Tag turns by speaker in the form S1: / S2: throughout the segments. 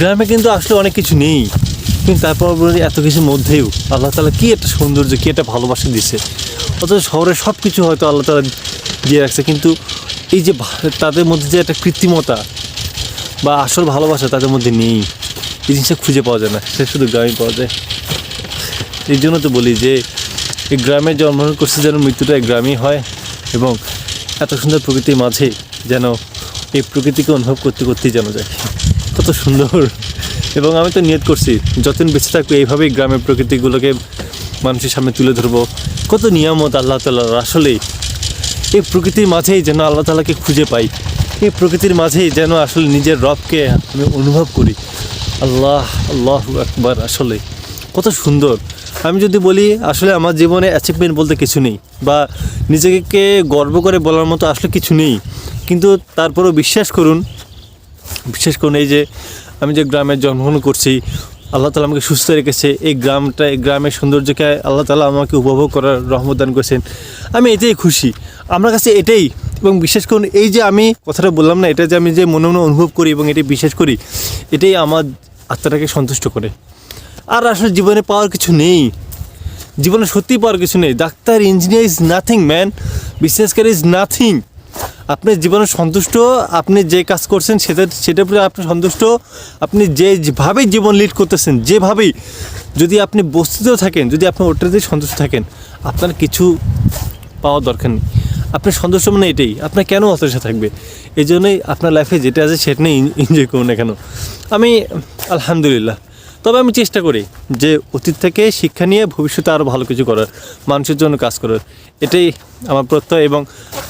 S1: গ্রামে কিন্তু আসলে অনেক কিছু নেই। কিন্তু তারপর বলি এত কিছুর মধ্যেও আল্লাহ তালা কী একটা সৌন্দর্য, কি একটা ভালোবাসা দিচ্ছে অথচ শহরে সব কিছু হয়তো আল্লাহ তালা দিয়ে রাখছে, কিন্তু এই যে তাদের মধ্যে যে একটা কৃত্রিমতা বা আসল ভালোবাসা তাদের মধ্যে নেই। এই জিনিসটা খুঁজে পাওয়া যায় না সেটা শুধু গ্রামে পাওয়া যায়। এই জন্য তো বলি যে, এই গ্রামে জন্মগ্রহণ করছে যেন মৃত্যুটা গ্রামেই হয় এবং এত সুন্দর প্রকৃতির মাঝে যেন এই প্রকৃতিকে অনুভব করতে করতেই যেন যায়। কত সুন্দর। এবং আমি তো নিয়ত করছি, যতদিন বেঁচে থাকব, এইভাবেই গ্রামের প্রকৃতিগুলোকে মানুষের সামনে তুলে ধরবো। কত নিয়ামত আল্লাহ তালার আসলেই, এই প্রকৃতির মাঝেই যেন আল্লাহ তালাকে খুঁজে পাই। এই প্রকৃতির মাঝেই যেন আসলে নিজের রবকে আমি অনুভব করি। আল্লাহ আল্লাহ একবার আসলে কত সুন্দর। আমি যদি বলি, আসলে আমার জীবনে অ্যাচিভমেন্ট বলতে কিছু নেই, বা নিজেকে গর্ব করে বলার মতো আসলে কিছু নেই। কিন্তু তারপরেও বিশ্বাস করুন বিশেষ করে এই যে আমি যে গ্রামে জন্মগ্রহণ করছি, আল্লাহ তালা আমাকে সুস্থ রেখেছে। এই গ্রামটা, এই গ্রামের সৌন্দর্যকে আল্লাহ তালা আমাকে উপভোগ করার রহমত দান করেছেন। আমি এটাই খুশি। আমার কাছে এটাই এবং বিশেষ করুন এই যে আমি কথাটা বললাম না, এটা যে আমি যে মনে মনে অনুভব করি এবং এটাই বিশ্বাস করি, এটাই আমার আত্মাটাকে সন্তুষ্ট করে। আর আসলে জীবনে পাওয়ার কিছু নেই। জীবনে সত্যি পাওয়ার কিছু নেই। Doctor, engineer is nothing, man. Care is nothing. আপনি জীবনে সন্তুষ্ট, আপনি যে কাজ করছেন সেটা, সেটার প্রতি আপনি সন্তুষ্ট, আপনি যে যেভাবে জীবন লিড করতেছেন, যেভাবেই যদি আপনি বস্তুতেও থাকেন, যদি আপনি ওটাতেই সন্তুষ্ট থাকেন, আপনার কিছু পাওয়ার দরকার নেই। আপনি সন্তুষ্ট মানে এটাই আপনার কেন হতাশা থাকবে? এই জন্যই আপনার লাইফে যেটা আছে সেটা নিয়ে এনজয় করুন না কেন। আমি, আলহামদুলিল্লাহ তবে আমি চেষ্টা করি যে অতীত থেকে শিক্ষা নিয়ে ভবিষ্যতে আরও ভালো কিছু করার, মানুষের জন্য কাজ করার। এটাই আমার প্রত্যয় এবং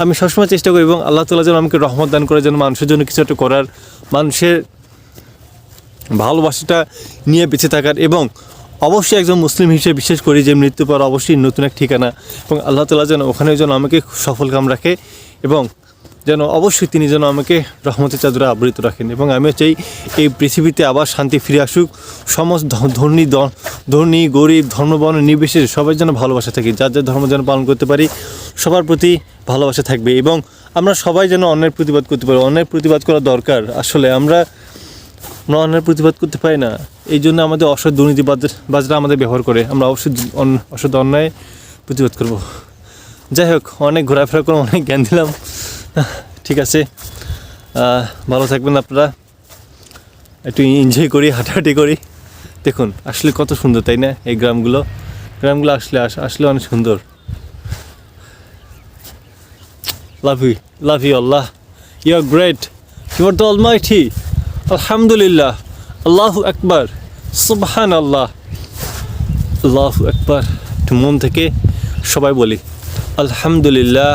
S1: আমি সবসময় চেষ্টা করি এবং আল্লাহ তালা যেন আমাকে রহমত দান করে, যেন মানুষের জন্য কিছু একটা করার, মানুষের ভালোবাসাটা নিয়ে বেঁচে থাকার এবং অবশ্যই একজন মুসলিম হিসেবে বিশ্বাস করি যে মৃত্যু পর অবশ্যই নতুন এক ঠিকানা এবং আল্লাহ তালা যেন ওখানে যেন আমাকে সফল কাম রাখে এবং যেন অবশ্যই তিনি যেন আমাকে রহমতের চাদরে আবৃত রাখেন এবং আমিও চাই এই পৃথিবীতে আবার শান্তি ফিরে আসুক। সমস্ত ধনী ধনী, গরিব, ধর্মবর্ণ, নির্বিশেষে সবাই যেন ভালোবাসা থাকি, যার যার ধর্ম যেন পালন করতে পারি, সবার প্রতি ভালোবাসা থাকবে এবং আমরা সবাই যেন অন্যের প্রতিবাদ করতে পারি। অন্যের প্রতিবাদ করা দরকার। আসলে আমরা আমরা অন্যের প্রতিবাদ করতে পারি না। এই জন্য আমাদের অসৎ দুর্নীতিবাজরা আমাদের ব্যবহার করে। আমরা অবশ্যই অসৎ অন্যায় প্রতিবাদ করব। যাই হোক, অনেক ঘোরাফেরা করে অনেক জ্ঞান দিলাম। ঠিক আছে। ভালো থাকবেন আপনারা। একটু এনজয় করি, হাঁটাহাঁটি করি। দেখুন, আসলে কত সুন্দর, তাই না? এই গ্রামগুলো। গ্রামগুলো আসলে আসলে অনেক সুন্দর। Love you love you Allah you are great you are the almighty আলহামদুলিল্লাহ আল্লাহু আকবার সুবহান আল্লাহ আল্লাহু আকবার একটু মন থেকে সবাই বলি আলহামদুলিল্লাহ